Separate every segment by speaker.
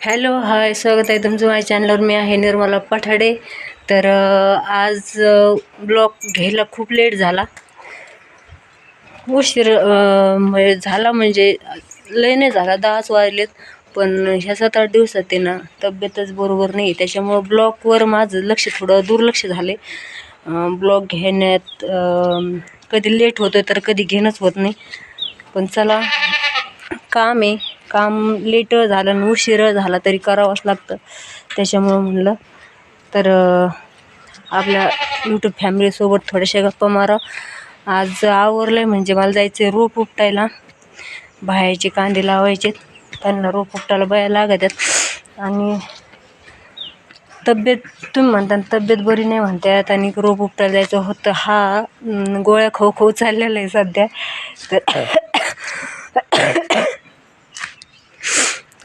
Speaker 1: Hello hi स्वागत आहे तुमचं माझ्या चॅनलवर मी आहे निर्मला पठाडे. तर आज ब्लॉग घ्यायला खूप लेट झाला. उशीर म्हणजे झाला म्हणजे लय नाही झाला दहाच वाजलेत. पण ह्या सात आठ दिवसात ते ना तब्येतच बरोबर नाही त्याच्यामुळं ब्लॉगवर माझं लक्ष थोडं दुर्लक्ष झाले ब्लॉग घेण्यात कधी लेट होतं तर कधी घेणंच होत नाही. पण चला काम आहे. काम लेट झालं आणि उशीर झाला तरी करावंच लागतं. त्याच्यामुळं म्हणलं तर आपल्या यूट्यूब फॅमिलीसोबत थोड्याशा गप्पा मारा. आज आवरलं आहे म्हणजे मला जायचं आहे रोप उपटायला. बाहेरचे कांदे लावायचे त्यांना रोप उपटायला बाया लागत आणि तब्येत तुम्ही म्हणता तब्येत बरी नाही म्हणतात आणि रोप उपटायला जायचं होतं. हा गोळ्या खाऊ खाऊ चाललेला आहे सध्या. तर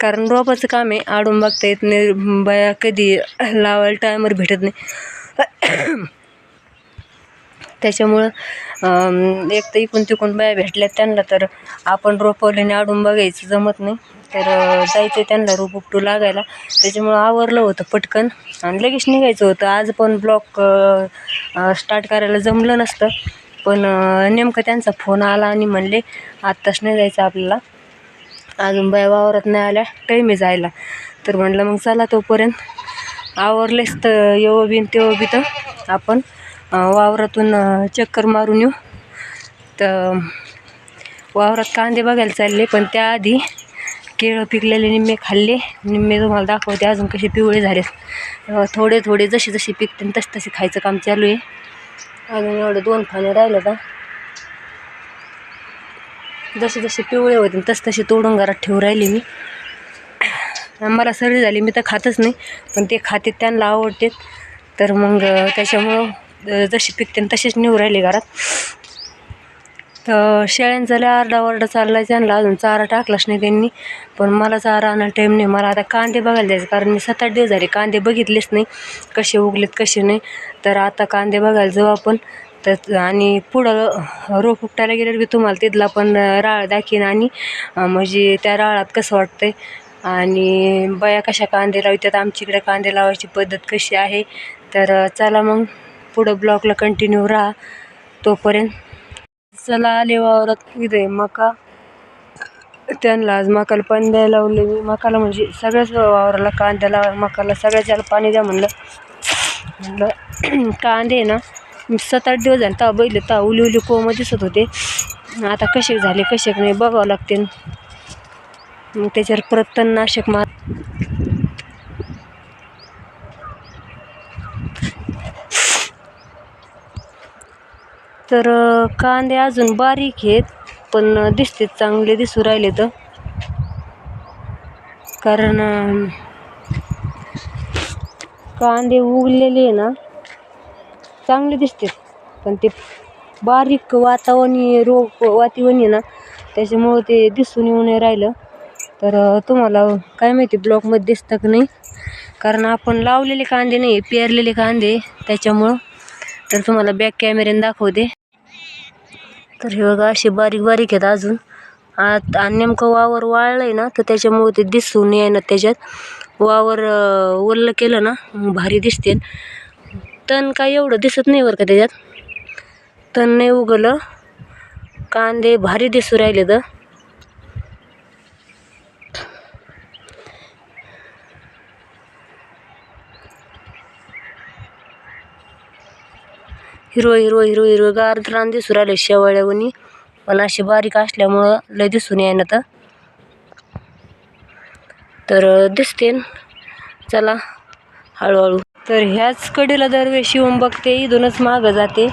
Speaker 1: कारण रोपाचं काम आहे आडून बघता येत नाही बाया कधी लावायला टायमवर भेटत नाही. त्याच्यामुळं एक तर इकून तिकून बाया भेटल्या त्यांना तर आपण रोपवल्याने आडून बघायचं जमत नाही. तर जायचं त्यांना रोप उपटू लागायला. त्याच्यामुळं आवरलं होतं पटकन आणि लगेच निघायचं होतं. आज पण ब्लॉक स्टार्ट करायला जमलं नसतं. पण नेमकं त्यांचा फोन आला आणि म्हणले आत्ताच नाही जायचं आपल्याला. अजून बाया वावरात नाही आल्या. टाईम आहे जायला. तर म्हटलं मग चला तोपर्यंत. आवरलेच तर येऊ बी तेव्हा बी तर आपण वावरातून चक्कर मारून येऊ. तर वावरात कांदे बघायला चालले पण त्याआधी केळं पिकलेले निम्मे खाल्ले. निम्मे तुम्हाला दाखवते अजून कसे पिवळे झाले थोडे थोडे जसे जसे पिकते तसे तसे खायचं काम चालू आहे. अजून एवढं दोन फाने राहिलं का जसे जसे पिवळे होते तस तसे तोडून घरात ठेवून राहिले मी. मला सर्दी झाली मी तर खातच नाही पण ते खाते त्यांना आवडते. तर मग त्याच्यामुळं जशी जसे पिकते तसेच नेऊ राहिले घरात. तर शेळ्यांचा लय आरडाओरडा चालला आहे त्यांना अजून चारा टाकलाच नाही त्यांनी. पण मला चारा आणायला टाईम नाही मला आता कांदे बघायला जायचं कारण मी सात आठ दिवस झाले कांदे बघितलेच नाही कसे उगलेत कसे नाही. तर आता कांदे बघायला जाऊ आपण. तर आणि पुढं रोप उपटायला गेल्यावर बी तुम्हाला तिथला पण राळ दाखीन आणि म्हणजे त्या राळात कसं वाटतंय? आणि बया कशा कांदे लावतात? आमच्या इकडे कांदे लावायची पद्धत कशी आहे? तर चला मग पुढं ब्लॉकला कंटिन्यू राहा तोपर्यंत. चला आले वावरात इथे मका. त्यांना आज मकाला पाणी द्यायला लावले मी. मकाला म्हणजे सगळ्याच वावराला कांद्याला मकाला सगळ्याच्याला पाणी द्या म्हणलं. म्हणलं कांदे ना सात आठ दिवस झाले तेव्हा बैल तेव्हा उली उली कोमं दिसत होते. आता कसे झाले कसे नाही बघावं लागते. मग त्याच्यावर परत तणनाशक मार तर कांदे अजून बारीक आहेत पण दिसते चांगले दिसू राहिले तर. कारण कांदे उगलेले आहे ना चांगले दिसते. पण ते बारीक वातावरणी रोग वातीवणी ना त्याच्यामुळं ते दिसून येऊ नाही राहिलं. तर तुम्हाला काय माहिती ब्लॉकमध्ये दिसतं का नाही? कारण आपण लावलेले कांदे नाही पेरलेले कांदे त्याच्यामुळं. तर तुम्हाला बॅक कॅमेऱ्याने दाखवते. तर हे बघा असे बारीक बारीक आहेत अजून. आत आणि नेमकं वावर वाळलं आहे ना तर त्याच्यामुळे ते दिसून येणार त्याच्यात. वावर ओल्लं केलं ना भारी दिसते. तण काय एवढं दिसत नाही बरं का त्याच्यात. तण नाही उगलं. कांदे भारी दिसू राहिले तर हिरवं हिरवं हिरवं हिरवं गार रान दिसू राहिले शेवाळ्यावनी पण असे बारीक असल्यामुळं लय दिसून येईन आता तर दिसते चला हळूहळू. तर ह्याच कडेला दरवेळेस येऊन बघते इथूनच मागं जाते.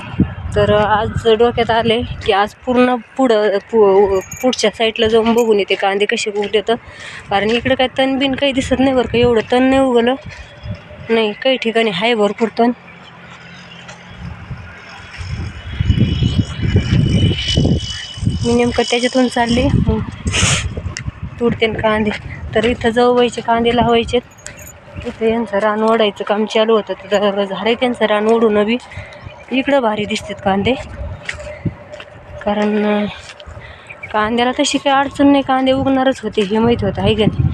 Speaker 1: तर आज डोक्यात आले की आज पूर्ण पुढं पु पुढच्या साईडला जाऊन बघून येते कांदे कसे उगले तर. कारण इकडं काय तण बिन काही दिसत नाही बरं का एवढं तण नाही उगलं नाही काही ठिकाणी आहे भरपूर तण. मी नेमकं त्याच्यातून चालले. तुडते कांदे. तर इथं जवळचे कांदे लावायचे इथं यांचं रान ओढायचं काम चालू होतं. तर झाडे त्यांचं रान ओढून बी इकडं भारी दिसतात कांदे. कारण कांद्याला तशी काही अडचण नाही. कांदे उगणारच होते हे माहीत होतं आहे का नाही?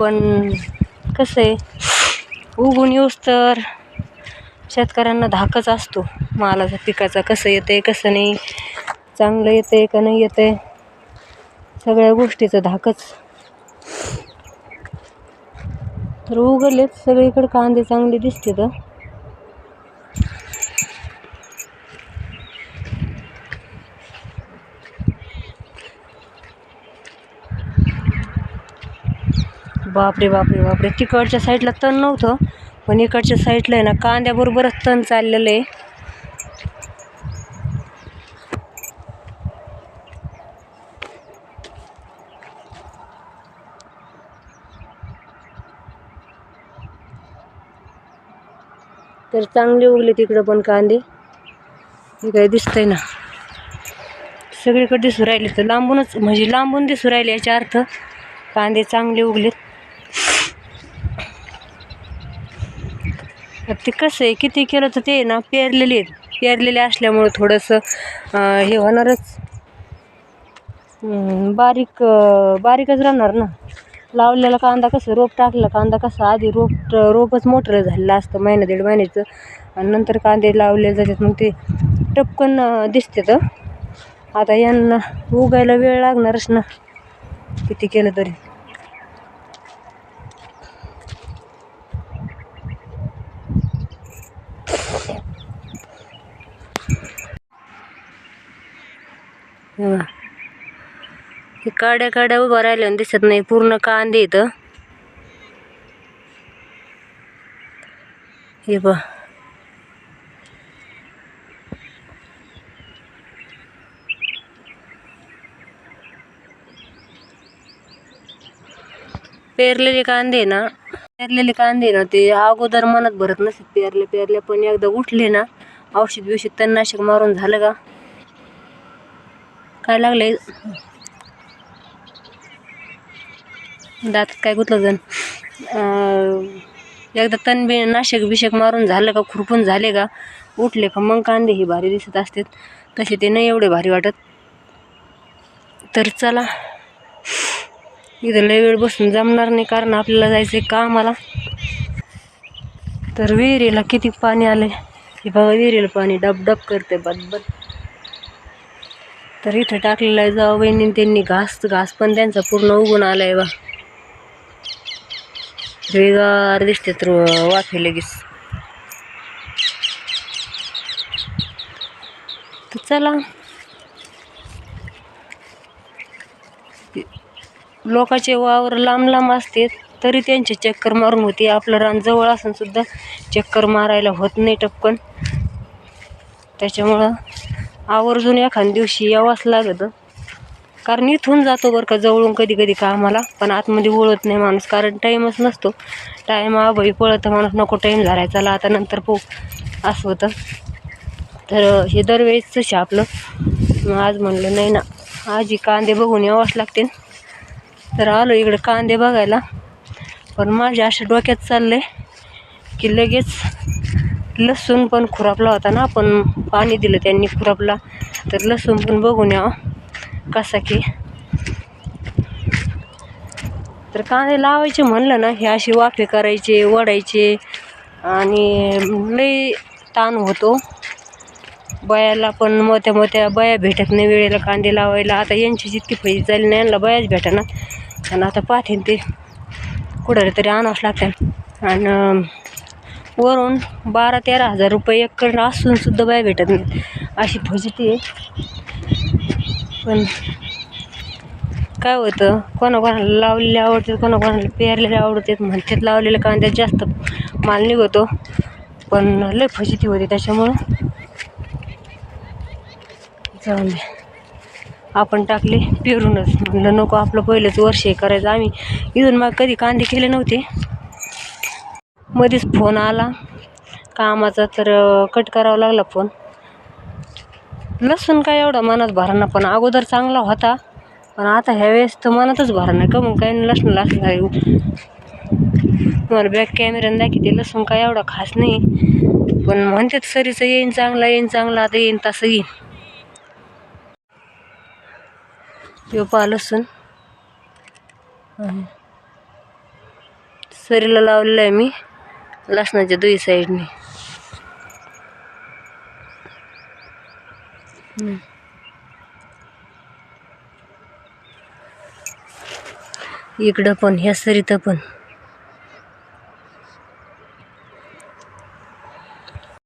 Speaker 1: पण कसं आहे उगून येऊस तर शेतकऱ्यांना धाकच असतो. मालाचा पिकाचा कसं येतं आहे कसं नाही चांगलं येतं आहे का नाही येतं आहे सगळ्या गोष्टीचं धाकच. तर उगलेत सगळीकडे कांदे चांगले दिसते तर बापरे बापरे बापरे. तिकडच्या साईडला तण नव्हतं पण इकडच्या साईडला आहे ना कांद्याबरोबरच तण चाललेलं आहे. तर चांगले उगले तिकडं पण कांदे. हे काही दिसतंय ना. सगळीकडे दिसू राहिले तर लांबूनच म्हणजे लांबून दिसू राहिले याचा अर्थ. कांदे चांगले उगलेत. तर ते कसं आहे किती केलं तर ते ना पेरलेले आहेत. पेरलेले असल्यामुळं थोडंसं हे होणारच. बारीक बारीकच राहणार ना. लावलेला कांदा कसं रोप टाकला कांदा कसा आधी रोप रोपच मोठं झालेलं असतं महिना दीड महिन्याचं. आणि नंतर कांदे लावले जातात मग ते टपकन दिसतात. दिसते तर आता यांना उगायला वेळ लागणारच ना. किती केलं तरी हे बघा. हे काड्या काड्या उभा राहिल्या दिसत नाही. पूर्ण कांदे इथं. हे बघ. पेरलेले कांदे ना पेरलेले कांदे ना ते अगोदर मनात भरत नसत पेरले पेरले पण एकदा उठले ना औषध बिषध तणनाशक मारून झालं का? काय लागले दात काय गुतलं जण? एकदा तणबी नाशक बिशक मारून झालं का खुरपून झाले का उठले का मग कांदे हे भारी दिसत असतात. तसे ते नाही एवढे भारी वाटत. तर चला. इथं लय वेळ बसून जमणार नाही कारण आपल्याला जायचं आहे कामाला. तर विहिरीला किती पाणी आले हे बघा विहिरीला पाणी डब डब करते बदबद. तर इथं टाकलेलं आहे जाऊ बहिणी त्यांनी घास घास पण त्यांचा पूर्ण उगून आलाय बा. वेगार दिसते तर वाफे लगेच. तर चला. लोकांचे वावर लांब लांब असते तरी त्यांचे चक्कर मारून होते. आपलं रान जवळ असून सुद्धा चक्कर मारायला होत नाही टपकन. त्याच्यामुळं आवर्जून एखाद्या दिवशी यावंच लागतं. कारण इथून जातो बरं का जवळून कधी कधी कामाला. पण आतमध्ये वळत नाही माणूस कारण टाईमच नसतो. टाईम अभय पळतं माणूस नको टाईम झालाय चला आता नंतर पो असं होतं. तर हे दरवेळेस तसे आपलं. मग आज म्हणलं नाही ना आजी कांदे बघून यावंच लागतील. तर आलो इकडे कांदे बघायला. पण माझ्या अशा डोक्यात चाललंय की लगेच लसूण पण खुरापला होता ना आपण. पाणी दिलं त्यांनी खुरापला. तर लसूण पण बघून यावं. कसं की? तर कांदे लावायचे म्हणलं ना हे असे वाफे करायचे वडायचे आणि लई ताण होतो. बयाला पण मोठ्या मोठ्या बया भेटत नाही वेळेला कांदे लावायला. आता यांची जितकी पैसे झाली नाही यांना बयाच भेटेना आणि आता पाठीन ते कुठं तरी आणावंच लागतात आणि वरून बारा तेरा हजार रुपये एकर असूनसुद्धा बया भेटत नाही. अशी फजिती आहे. पण काय होतं? कोणाकोणाला लावलेले आवडतात कोणाकोणाला पेरलेले आवडतात म्हणतात लावलेल्या कांद्यात जास्त माल निघतो. पण लय फजिती होती त्याच्यामुळं. जाऊन दे. आपण टाकले पेरूनच. म्हणलं नको आपलं पहिलंच वर्ष हे करायचं. आम्ही इथून मग कधी कांदे केले नव्हते. मध्येच फोन आला. कामाचा तर कट करावा लागला फोन. लसूण काय एवढा मनात भरणा पण अगोदर चांगला होता. पण आता ह्या वेळेस तर मनातच भरणा का मग काही लसूण लागलं तुम्हाला बॅक कॅमेऱ्याने दाखवते लसूण काय एवढा खास नाही. पण म्हणतात सरीचं येईन चांगला येईन चांगला आता येईन तसं येईन. यो पहा लसूण. सरीला लावलेलं आहे मी लसणाच्या दुई साईडने इकडं पण ह्या सरीत पण.